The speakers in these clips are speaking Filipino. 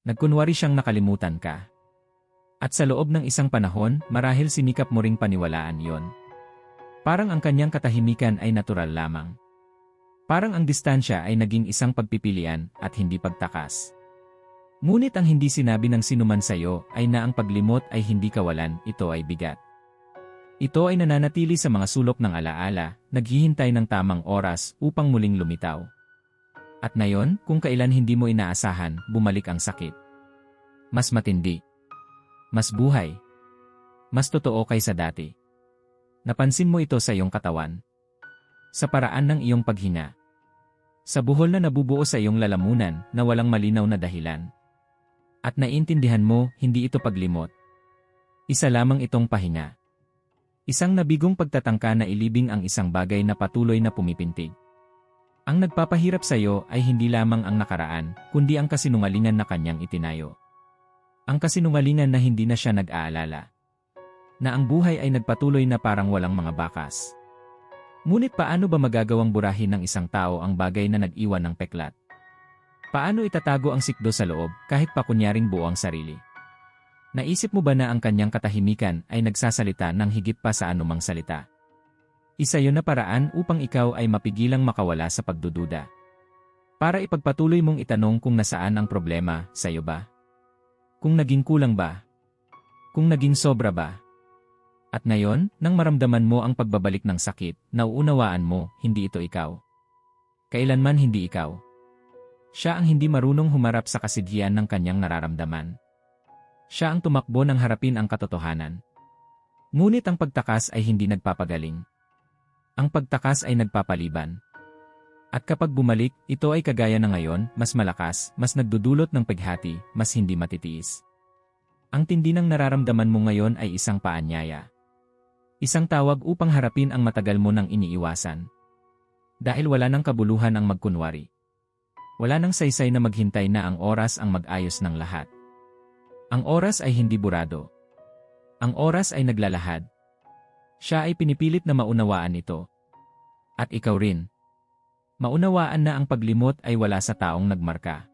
Nagkunwari siyang nakalimutan ka. At sa loob ng isang panahon, marahil sinikap mo ring paniwalaan yon. Parang ang kanyang katahimikan ay natural lamang. Parang ang distansya ay naging isang pagpipilian at hindi pagtakas. Ngunit ang hindi sinabi ng sinuman sa iyo ay na ang paglimot ay hindi kawalan, ito ay bigat. Ito ay nananatili sa mga sulok ng alaala, naghihintay ng tamang oras upang muling lumitaw. At ngayon, kung kailan hindi mo inaasahan, bumalik ang sakit. Mas matindi. Mas buhay. Mas totoo kaysa dati. Napansin mo ito sa iyong katawan. Sa paraan ng iyong paghinga. Sa buhol na nabubuo sa iyong lalamunan na walang malinaw na dahilan. At naiintindihan mo, hindi ito paglimot. Isa lamang itong pahinga. Isang nabigong pagtatangka na ilibing ang isang bagay na patuloy na pumipintig. Ang nagpapahirap sa iyo ay hindi lamang ang nakaraan, kundi ang kasinungalingan na kanyang itinayo. Ang kasinungalingan na hindi na siya nag-aalala. Na ang buhay ay nagpatuloy na parang walang mga bakas. Ngunit paano ba magagawang burahin ng isang tao ang bagay na nag-iwan ng peklat? Paano itatago ang sikdo sa loob kahit pa kunyaring buo ang sarili? Naisip mo ba na ang kanyang katahimikan ay nagsasalita ng higit pa sa anumang salita? Isa yon na paraan upang ikaw ay mapigilang makawala sa pagdududa. Para ipagpatuloy mong itanong kung nasaan ang problema, sa iyo ba? Kung naging kulang ba? Kung naging sobra ba? At ngayon, nang maramdaman mo ang pagbabalik ng sakit, nauunawaan mo, hindi ito ikaw. Kailanman hindi ikaw. Siya ang hindi marunong humarap sa kasidhian ng kanyang nararamdaman. Siya ang tumakbo ng harapin ang katotohanan. Ngunit ang pagtakas ay hindi nagpapagaling. Ang pagtakas ay nagpapaliban. At kapag bumalik, ito ay kagaya na ngayon, mas malakas, mas nagdudulot ng paghati, mas hindi matitiis. Ang tindi ng nararamdaman mo ngayon ay isang paanyaya. Isang tawag upang harapin ang matagal mo nang iniiwasan. Dahil wala nang kabuluhan ang magkunwari. Wala nang saysay na maghintay na ang oras ang mag-ayos ng lahat. Ang oras ay hindi burado. Ang oras ay naglalahad. Siya ay pinipilit na maunawaan ito. At ikaw rin. Maunawaan na ang paglimot ay wala sa taong nagmarka.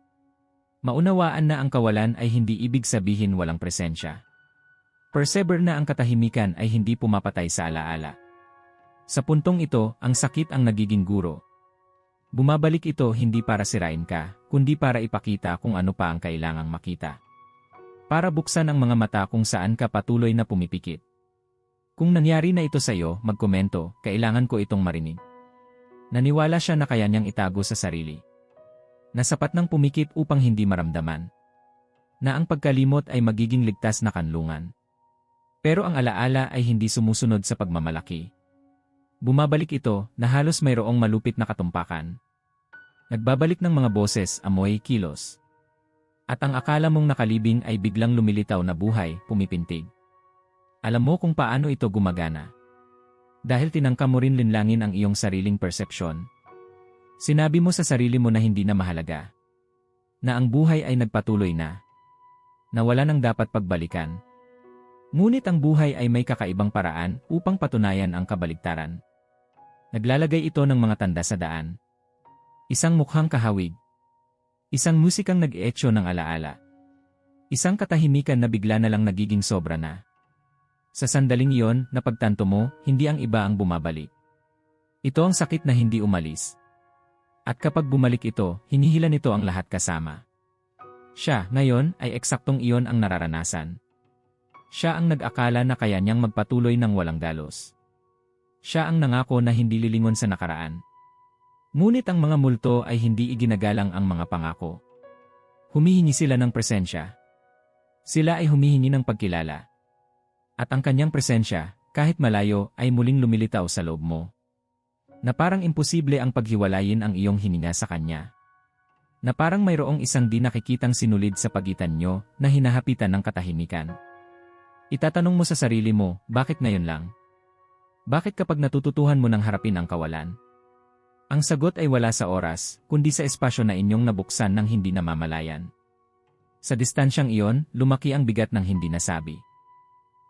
Maunawaan na ang kawalan ay hindi ibig sabihin walang presensya. Persever na ang katahimikan ay hindi pumapatay sa alaala. Sa puntong ito, ang sakit ang nagiging guro. Bumabalik ito hindi para sirain ka, kundi para ipakita kung ano pa ang kailangang makita. Para buksan ang mga mata kung saan ka patuloy na pumipikit. Kung nangyari na ito sa iyo, magkomento, kailangan ko itong marinig. Naniwala siya na kaya niyang itago sa sarili. Nasapat ng pumikit upang hindi maramdaman. Na ang pagkalimot ay magiging ligtas na kanlungan. Pero ang alaala ay hindi sumusunod sa pagmamalaki. Bumabalik ito na halos mayroong malupit na katumpakan. Nagbabalik ng mga boses, amoy, kilos. At ang akala mong nakalibing ay biglang lumilitaw na buhay, pumipintig. Alam mo kung paano ito gumagana. Dahil tinangka mo rin linlangin ang iyong sariling persepsyon. Sinabi mo sa sarili mo na hindi na mahalaga. Na ang buhay ay nagpatuloy na. Na wala nang dapat pagbalikan. Ngunit ang buhay ay may kakaibang paraan upang patunayan ang kabaligtaran. Naglalagay ito ng mga tanda sa daan. Isang mukhang kahawig, Isang musikang nag-echo ng alaala. Isang katahimikan na bigla na lang nagiging sobra na. Sa sandaling iyon, napagtanto mo, hindi ang iba ang bumabalik. Ito ang sakit na hindi umalis. At kapag bumalik ito, hinihila nito ang lahat kasama. Siya, ngayon, ay eksaktong iyon ang nararanasan. Siya ang nag-akala na kaya niyang magpatuloy ng walang dalos. Siya ang nangako na hindi lilingon sa nakaraan. Ngunit ang mga multo ay hindi iginagalang ang mga pangako. Humihingi sila ng presensya. Sila ay humihingi ng pagkilala. At ang kanyang presensya, kahit malayo, ay muling lumilitaw sa loob mo. Na parang imposible ang paghiwalayin ang iyong hininga sa kanya. Na parang mayroong isang di nakikitang sinulid sa pagitan nyo na hinahapitan ng katahimikan. Itatanong mo sa sarili mo, bakit ngayon lang? Bakit kapag natututuhan mo ng harapin ang kawalan? Ang sagot ay wala sa oras, kundi sa espasyo na inyong nabuksan ng hindi namamalayan. Sa distansyang iyon, lumaki ang bigat ng hindi nasabi.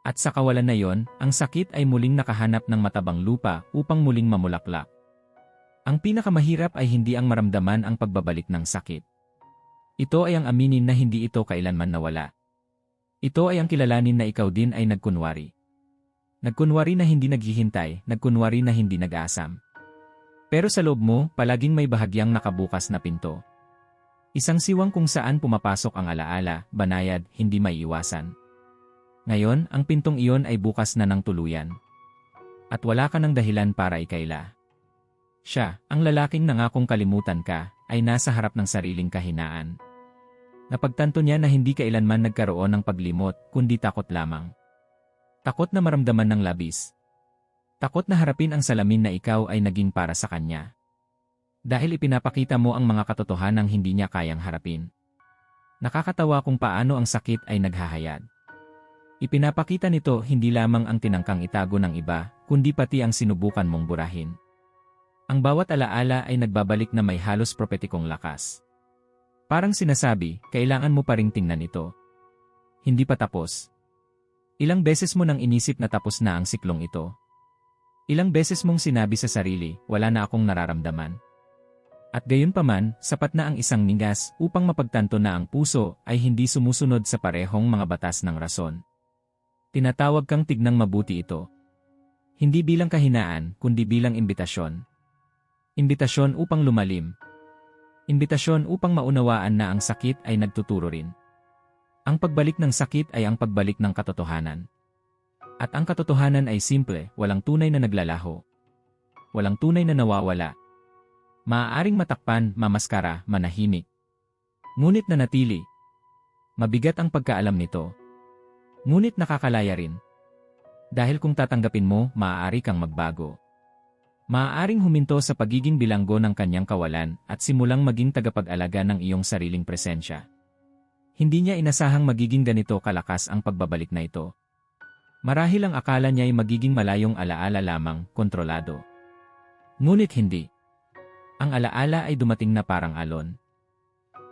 At sa kawalan na iyon, ang sakit ay muling nakahanap ng matabang lupa upang muling mamulaklak. Ang pinakamahirap ay hindi ang maramdaman ang pagbabalik ng sakit. Ito ay ang aminin na hindi ito kailanman nawala. Ito ay ang kilalanin na ikaw din ay nagkunwari. Nagkunwari na hindi naghihintay, nagkunwari na hindi nag-aasam. Pero sa loob mo, palaging may bahagyang nakabukas na pinto. Isang siwang kung saan pumapasok ang alaala, banayad, hindi maiiwasan. Ngayon, ang pintong iyon ay bukas na ng tuluyan. At wala ka ng dahilan para ikaila. Siya, ang lalaking nangakong kalimutan ka, ay nasa harap ng sariling kahinaan. Napagtanto niya na hindi kailanman nagkaroon ng paglimot, kundi takot lamang. Takot na maramdaman ng labis. Takot na harapin ang salamin na ikaw ay naging para sa kanya. Dahil ipinapakita mo ang mga katotohanang hindi niya kayang harapin. Nakakatawa kung paano ang sakit ay naghahayad. Ipinapakita nito hindi lamang ang tinangkang itago ng iba, kundi pati ang sinubukan mong burahin. Ang bawat alaala ay nagbabalik na may halos propetikong lakas. Parang sinasabi, kailangan mo pa ring tingnan ito. Hindi pa tapos. Ilang beses mo nang inisip na tapos na ang siklong ito. Ilang beses mong sinabi sa sarili, wala na akong nararamdaman. At gayon pa man, sapat na ang isang ningas upang mapagtanto na ang puso ay hindi sumusunod sa parehong mga batas ng rason. Tinatawag kang tignang mabuti ito. Hindi bilang kahinaan, kundi bilang imbitasyon. Imbitasyon upang lumalim, Imbitasyon upang maunawaan na ang sakit ay nagtuturo rin. Ang pagbalik ng sakit ay ang pagbalik ng katotohanan. At ang katotohanan ay simple, walang tunay na naglalaho. Walang tunay na nawawala. Maaaring matakpan, mamaskara, manahimik. Ngunit nanatili. Mabigat ang pagkaalam nito. Ngunit nakakalaya rin. Dahil kung tatanggapin mo, maaari kang magbago. Maaaring huminto sa pagiging bilanggo ng kanyang kawalan at simulang maging tagapag-alaga ng iyong sariling presensya. Hindi niya inasahang magiging ganito kalakas ang pagbabalik na ito. Marahil ang akala niya ay magiging malayong alaala lamang, kontrolado. Ngunit hindi. Ang alaala ay dumating na parang alon.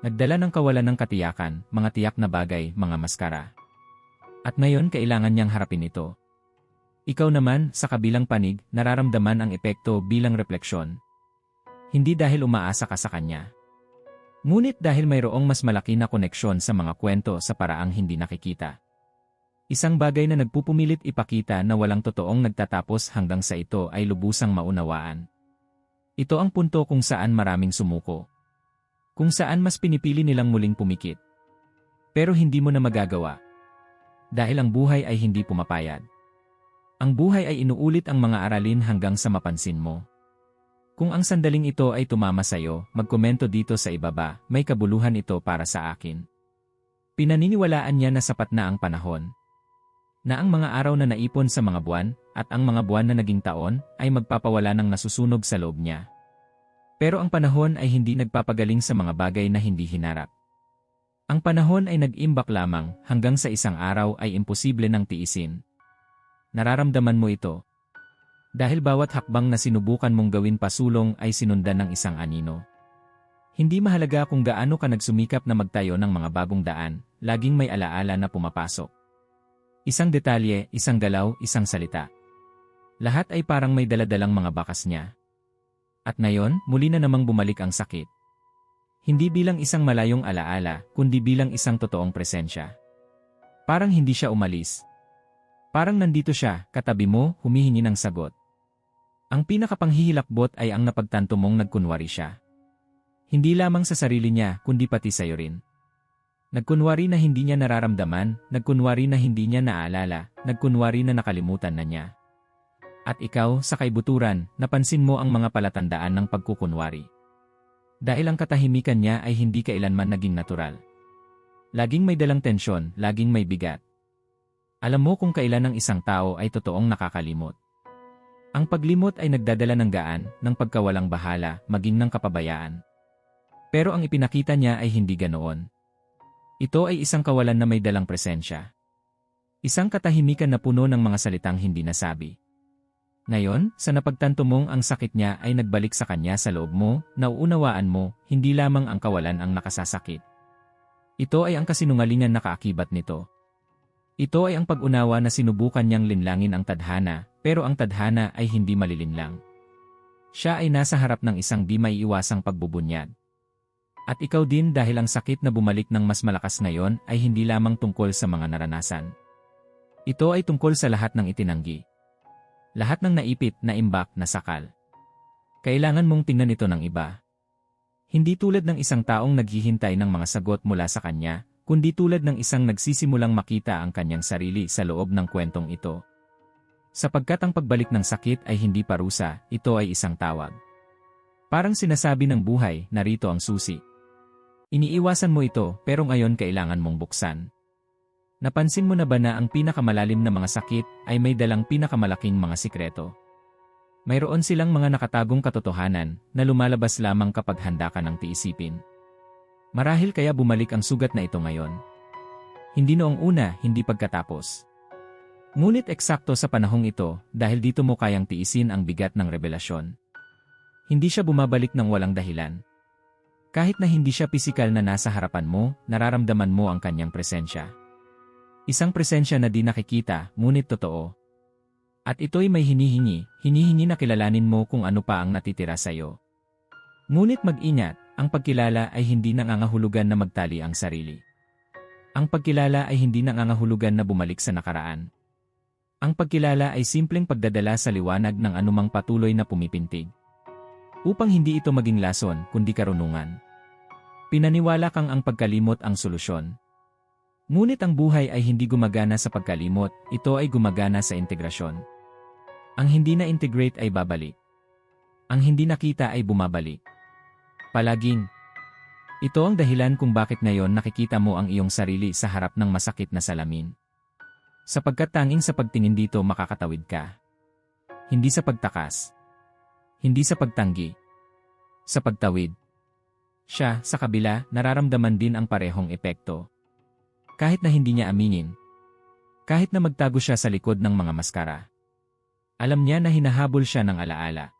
Nagdala ng kawalan ng katiyakan, mga tiyak na bagay, mga maskara. At ngayon kailangan niyang harapin ito. Ikaw naman, sa kabilang panig, nararamdaman ang epekto bilang refleksyon. Hindi dahil umaasa ka sa kanya. Ngunit dahil mayroong mas malaki na koneksyon sa mga kwento sa paraang hindi nakikita. Isang bagay na nagpupumilit ipakita na walang totoong nagtatapos hanggang sa ito ay lubusang maunawaan. Ito ang punto kung saan maraming sumuko. Kung saan mas pinipili nilang muling pumikit. Pero hindi mo na magagawa. Dahil ang buhay ay hindi pumapayad. Ang buhay ay inuulit ang mga aralin hanggang sa mapansin mo. Kung ang sandaling ito ay tumama sa'yo, magkomento dito sa ibaba, may kabuluhan ito para sa akin. Pinaniniwalaan niya na sapat na ang panahon. Na ang mga araw na naipon sa mga buwan, at ang mga buwan na naging taon, ay magpapawala ng nasusunog sa loob niya. Pero ang panahon ay hindi nagpapagaling sa mga bagay na hindi hinarap. Ang panahon ay nag-imbak lamang hanggang sa isang araw ay imposible nang tiisin. Nararamdaman mo ito. Dahil bawat hakbang na sinubukan mong gawin pasulong ay sinundan ng isang anino. Hindi mahalaga kung gaano ka nagsumikap na magtayo ng mga bagong daan, laging may alaala na pumapasok. Isang detalye, isang galaw, isang salita. Lahat ay parang may daladalang mga bakas niya. At ngayon, muli na namang bumalik ang sakit. Hindi bilang isang malayong alaala, kundi bilang isang totoong presensya. Parang hindi siya umalis, Parang nandito siya, katabi mo, humihingi ng sagot. Ang pinakapanghihilakbot ay ang napagtanto mong nagkunwari siya. Hindi lamang sa sarili niya, kundi pati sa'yo rin. Nagkunwari na hindi niya nararamdaman, nagkunwari na hindi niya naaalala, nagkunwari na nakalimutan na niya. At ikaw, sa kaibuturan, napansin mo ang mga palatandaan ng pagkukunwari. Dahil ang katahimikan niya ay hindi kailanman naging natural. Laging may dalang tensyon, laging may bigat. Alam mo kung kailan ang isang tao ay totoong nakakalimot. Ang paglimot ay nagdadala ng gaan, ng pagkawalang bahala, maging ng kapabayaan. Pero ang ipinakita niya ay hindi ganoon. Ito ay isang kawalan na may dalang presensya. Isang katahimikan na puno ng mga salitang hindi nasabi. Ngayon, sa napagtanto mong ang sakit niya ay nagbalik sa kanya sa loob mo, nauunawaan mo, hindi lamang ang kawalan ang nakasasakit. Ito ay ang kasinungalingan na kaakibat nito. Ito ay ang pag-unawa na sinubukan niyang linlangin ang tadhana, pero ang tadhana ay hindi malilinlang. Siya ay nasa harap ng isang di maiiwasang pagbubunyad. At ikaw din dahil ang sakit na bumalik ng mas malakas ngayon ay hindi lamang tungkol sa mga naranasan. Ito ay tungkol sa lahat ng itinanggi. Lahat ng naipit na imbak na sakal. Kailangan mong tingnan ito ng iba. Hindi tulad ng isang taong naghihintay ng mga sagot mula sa kanya, kundi tulad ng isang nagsisimulang makita ang kanyang sarili sa loob ng kwentong ito. Sapagkat ang pagbalik ng sakit ay hindi parusa, ito ay isang tawag. Parang sinasabi ng buhay, narito ang susi. Iniiwasan mo ito pero ngayon kailangan mong buksan. Napansin mo na ba na ang pinakamalalim na mga sakit ay may dalang pinakamalaking mga sikreto? Mayroon silang mga nakatagong katotohanan na lumalabas lamang kapag handa ka ng tiisipin. Marahil kaya bumalik ang sugat na ito ngayon. Hindi noong una, hindi pagkatapos. Ngunit eksakto sa panahong ito dahil dito mo kayang tiisin ang bigat ng revelasyon. Hindi siya bumabalik ng walang dahilan. Kahit na hindi siya pisikal na nasa harapan mo, nararamdaman mo ang kanyang presensya. Isang presensya na di nakikita, ngunit totoo. At ito'y may hinihingi, hinihingi na kilalanin mo kung ano pa ang natitira sa iyo. Ngunit mag-ingat, ang pagkilala ay hindi nangangahulugan na magtali ang sarili. Ang pagkilala ay hindi nangangahulugan na bumalik sa nakaraan. Ang pagkilala ay simpleng pagdadala sa liwanag ng anumang patuloy na pumipintig. Upang hindi ito maging lason, kundi karunungan. Pinaniwala kang ang pagkalimot ang solusyon. Ngunit ang buhay ay hindi gumagana sa pagkalimot, ito ay gumagana sa integrasyon. Ang hindi na-integrate ay babalik. Ang hindi nakita ay bumabalik. Palaging. Ito ang dahilan kung bakit ngayon nakikita mo ang iyong sarili sa harap ng masakit na salamin. Sapagkat tanging sa pagtingin dito makakatawid ka. Hindi sa pagtakas. Hindi sa pagtanggi. Sa pagtawid. Siya, sa kabila, nararamdaman din ang parehong epekto. Kahit na hindi niya aminin. Kahit na magtago siya sa likod ng mga maskara. Alam niya na hinahabol siya ng alaala.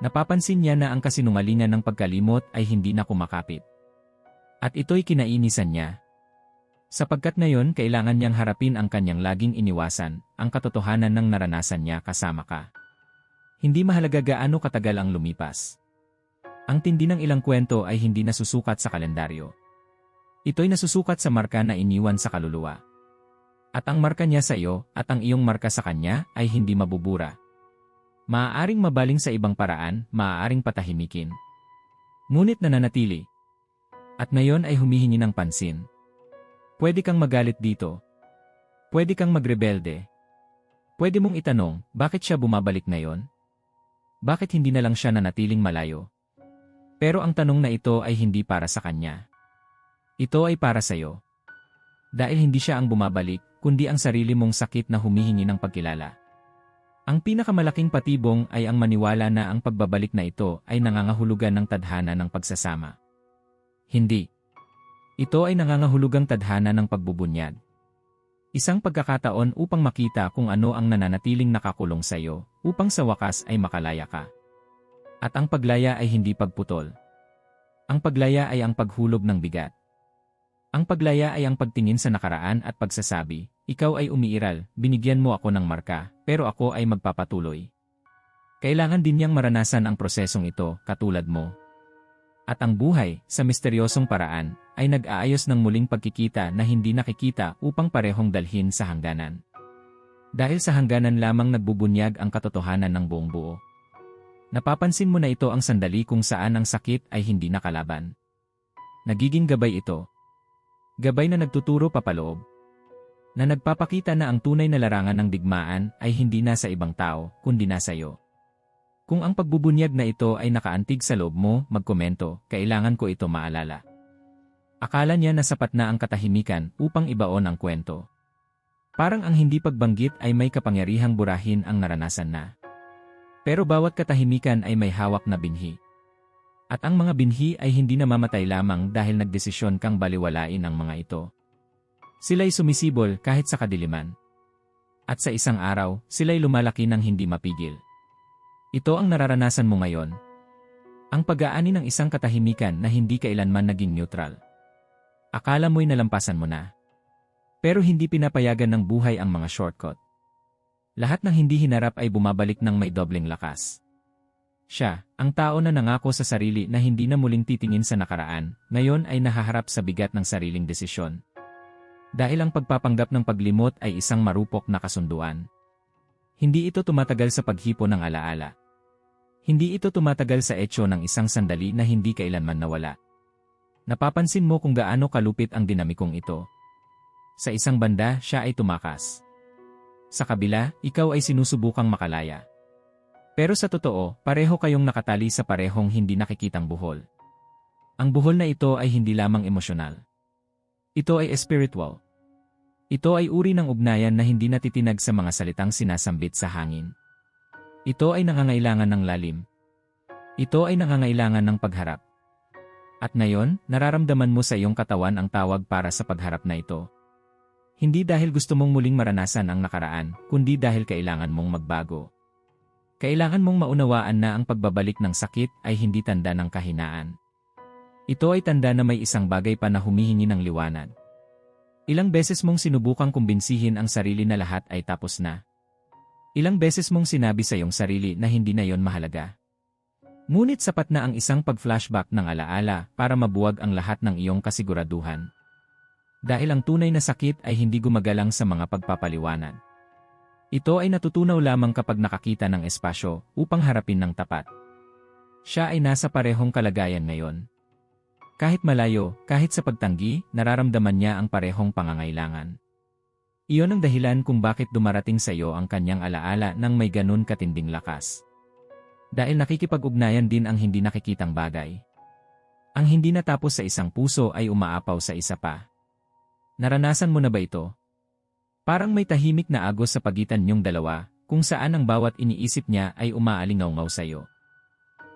Napapansin niya na ang kasinungalingan ng pagkalimot ay hindi na kumakapit. At ito'y kinainisan niya. Sapagkat ngayon kailangan niyang harapin ang kanyang laging iniwasan, ang katotohanan ng naranasan niya kasama ka. Hindi mahalaga gaano katagal ang lumipas. Ang tindi ng ilang kwento ay hindi nasusukat sa kalendaryo. Ito'y nasusukat sa marka na iniwan sa kaluluwa. At ang marka niya sa iyo at ang iyong marka sa kanya ay hindi mabubura. Maaaring mabaling sa ibang paraan, maaaring patahimikin. Ngunit nananatili. At ngayon ay humihingi ng pansin. Pwede kang magalit dito. Pwede kang magrebelde. Pwede mong itanong, bakit siya bumabalik ngayon? Bakit hindi na lang siya nanatiling malayo? Pero ang tanong na ito ay hindi para sa kanya. Ito ay para sa iyo. Dahil hindi siya ang bumabalik, kundi ang sarili mong sakit na humihingi ng pagkilala. Ang pinakamalaking patibong ay ang maniwala na ang pagbabalik na ito ay nangangahulugan ng tadhana ng pagsasama. Hindi. Ito ay nangangahulugang tadhana ng pagbubunyag. Isang pagkakataon upang makita kung ano ang nananatiling nakakulong sa iyo, upang sa wakas ay makalaya ka. At ang paglaya ay hindi pagputol. Ang paglaya ay ang paghulog ng bigat. Ang paglaya ay ang pagtingin sa nakaraan at pagsasabi, ikaw ay umiiral, binigyan mo ako ng marka, pero ako ay magpapatuloy. Kailangan din niyang maranasan ang prosesong ito, katulad mo. At ang buhay, sa misteryosong paraan, ay nag-aayos ng muling pagkikita na hindi nakikita upang parehong dalhin sa hangganan. Dahil sa hangganan lamang nagbubunyag ang katotohanan ng buong buo. Napapansin mo na ito ang sandali kung saan ang sakit ay hindi nakalaban. Nagiging gabay ito, Gabay na nagtuturo papaloob. Na nagpapakita na ang tunay na larangan ng digmaan ay hindi nasa ibang tao, kundi nasa iyo. Kung ang pagbubunyag na ito ay nakaantig sa loob mo, magkomento, kailangan ko ito maalala. Akala niya na sapat na ang katahimikan upang ibaon ang kwento. Parang ang hindi pagbanggit ay may kapangyarihang burahin ang naranasan na. Pero bawat katahimikan ay may hawak na binhi. At ang mga binhi ay hindi namamatay lamang dahil nagdesisyon kang baliwalain ang mga ito. Sila'y sumisibol kahit sa kadiliman. At sa isang araw, sila'y lumalaki ng hindi mapigil. Ito ang nararanasan mo ngayon. Ang pag-aani ng isang katahimikan na hindi kailanman naging neutral. Akala mo'y nalampasan mo na. Pero hindi pinapayagan ng buhay ang mga shortcut. Lahat ng hindi hinarap ay bumabalik ng may dobleng lakas. Siya, ang tao na nangako sa sarili na hindi na muling titingin sa nakaraan, ngayon ay nahaharap sa bigat ng sariling desisyon. Dahil ang pagpapanggap ng paglimot ay isang marupok na kasunduan. Hindi ito tumatagal sa paghipo ng alaala. Hindi ito tumatagal sa etyo ng isang sandali na hindi kailanman nawala. Napapansin mo kung gaano kalupit ang dinamikong ito. Sa isang banda, siya ay tumakas. Sa kabila, ikaw ay sinusubukang makalaya. Pero sa totoo, pareho kayong nakatali sa parehong hindi nakikitang buhol. Ang buhol na ito ay hindi lamang emosyonal. Ito ay spiritual. Ito ay uri ng ugnayan na hindi natitinag sa mga salitang sinasambit sa hangin. Ito ay nangangailangan ng lalim. Ito ay nangangailangan ng pagharap. At ngayon, nararamdaman mo sa iyong katawan ang tawag para sa pagharap na ito. Hindi dahil gusto mong muling maranasan ang nakaraan, kundi dahil kailangan mong magbago. Kailangan mong maunawaan na ang pagbabalik ng sakit ay hindi tanda ng kahinaan. Ito ay tanda na may isang bagay pa na humihingi ng liwanag. Ilang beses mong sinubukang kumbinsihin ang sarili na lahat ay tapos na. Ilang beses mong sinabi sa iyong sarili na hindi na yon mahalaga. Ngunit sapat na ang isang pag-flashback ng alaala para mabuwag ang lahat ng iyong kasiguraduhan. Dahil ang tunay na sakit ay hindi gumagalang sa mga pagpapaliwanag. Ito ay natutunaw lamang kapag nakakita ng espasyo upang harapin ng tapat. Siya ay nasa parehong kalagayan ngayon. Kahit malayo, kahit sa pagtanggi, nararamdaman niya ang parehong pangangailangan. Iyon ang dahilan kung bakit dumarating sa iyo ang kanyang alaala ng may ganun katinding lakas. Dahil nakikipag-ugnayan din ang hindi nakikitang bagay. Ang hindi natapos sa isang puso ay umaapaw sa isa pa. Naranasan mo na ba ito? Parang may tahimik na agos sa pagitan niyong dalawa, kung saan ang bawat iniisip niya ay umaalingaw-ngaw sa'yo.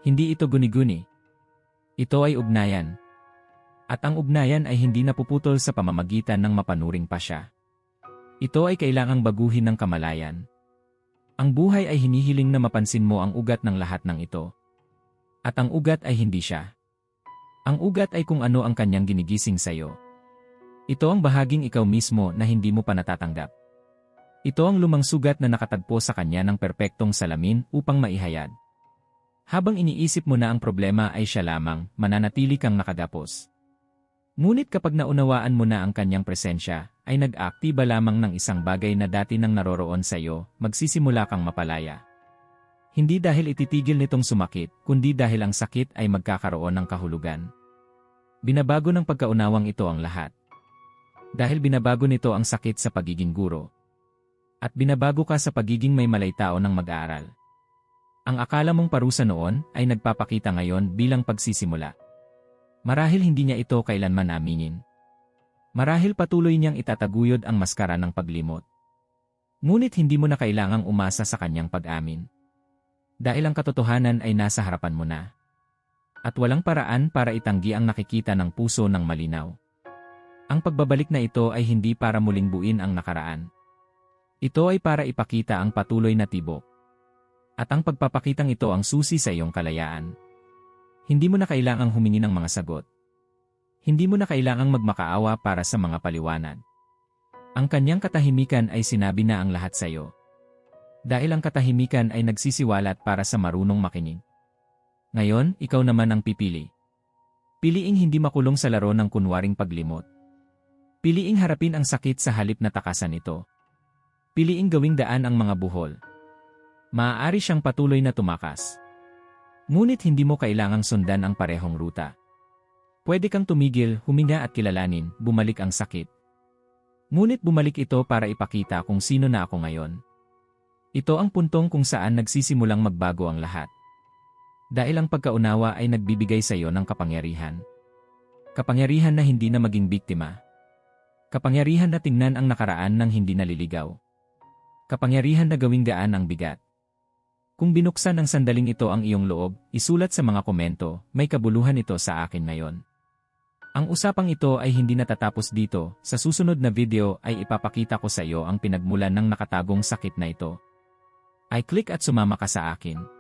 Hindi ito guni-guni. Ito ay ugnayan. At ang ugnayan ay hindi napuputol sa pamamagitan ng mapanuring pa siya. Ito ay kailangang baguhin ng kamalayan. Ang buhay ay hinihiling na mapansin mo ang ugat ng lahat ng ito. At ang ugat ay hindi siya. Ang ugat ay kung ano ang kanyang ginigising sa'yo. Ito ang bahaging ikaw mismo na hindi mo pa natatanggap. Ito ang lumang sugat na nakatagpo sa kanya ng perpektong salamin upang maihayad. Habang iniisip mo na ang problema ay siya lamang, mananatili kang nakagapos. Ngunit kapag naunawaan mo na ang kanyang presensya, ay nag-aktiba lamang ng isang bagay na dati nang naroroon sa iyo, magsisimula kang mapalaya. Hindi dahil ititigil nitong sumakit, kundi dahil ang sakit ay magkakaroon ng kahulugan. Binabago ng pagkaunawang ito ang lahat. Dahil binabago nito ang sakit sa pagiging guro. At binabago ka sa pagiging may malaytao ng mag-aaral. Ang akala mong parusa noon ay nagpapakita ngayon bilang pagsisimula. Marahil hindi niya ito kailanman aminin. Marahil patuloy niyang itataguyod ang maskara ng paglimot. Ngunit hindi mo na kailangang umasa sa kanyang pag-amin. Dahil ang katotohanan ay nasa harapan mo na. At walang paraan para itanggi ang nakikita ng puso ng malinaw. Ang pagbabalik na ito ay hindi para muling buin ang nakaraan. Ito ay para ipakita ang patuloy na tibok. At ang pagpapakitang ito ang susi sa iyong kalayaan. Hindi mo na kailangang humingi ng mga sagot. Hindi mo na kailangang magmakaawa para sa mga paliwanag. Ang kanyang katahimikan ay sinabi na ang lahat sa iyo. Dahil ang katahimikan ay nagsisiwalat para sa marunong makinig. Ngayon, ikaw naman ang pipili. Piliing hindi makulong sa laro ng kunwaring paglimot. Piliing harapin ang sakit sa halip na takasan ito. Piliing gawing daan ang mga buhol. Maaari siyang patuloy na tumakas. Ngunit hindi mo kailangang sundan ang parehong ruta. Pwede kang tumigil, huminga at kilalanin, bumalik ang sakit. Ngunit bumalik ito para ipakita kung sino na ako ngayon. Ito ang puntong kung saan nagsisimulang magbago ang lahat. Dahil ang pagkaunawa ay nagbibigay sa iyo ng kapangyarihan. Kapangyarihan na hindi na maging biktima. Kapangyarihan na tingnan ang nakaraan ng hindi naliligaw. Kapangyarihan na gawing gaan ang bigat. Kung binuksan ng sandaling ito ang iyong loob, isulat sa mga komento, may kabuluhan ito sa akin ngayon. Ang usapang ito ay hindi natatapos dito, sa susunod na video ay ipapakita ko sa iyo ang pinagmulan ng nakatagong sakit na ito. Ay click at sumama ka sa akin.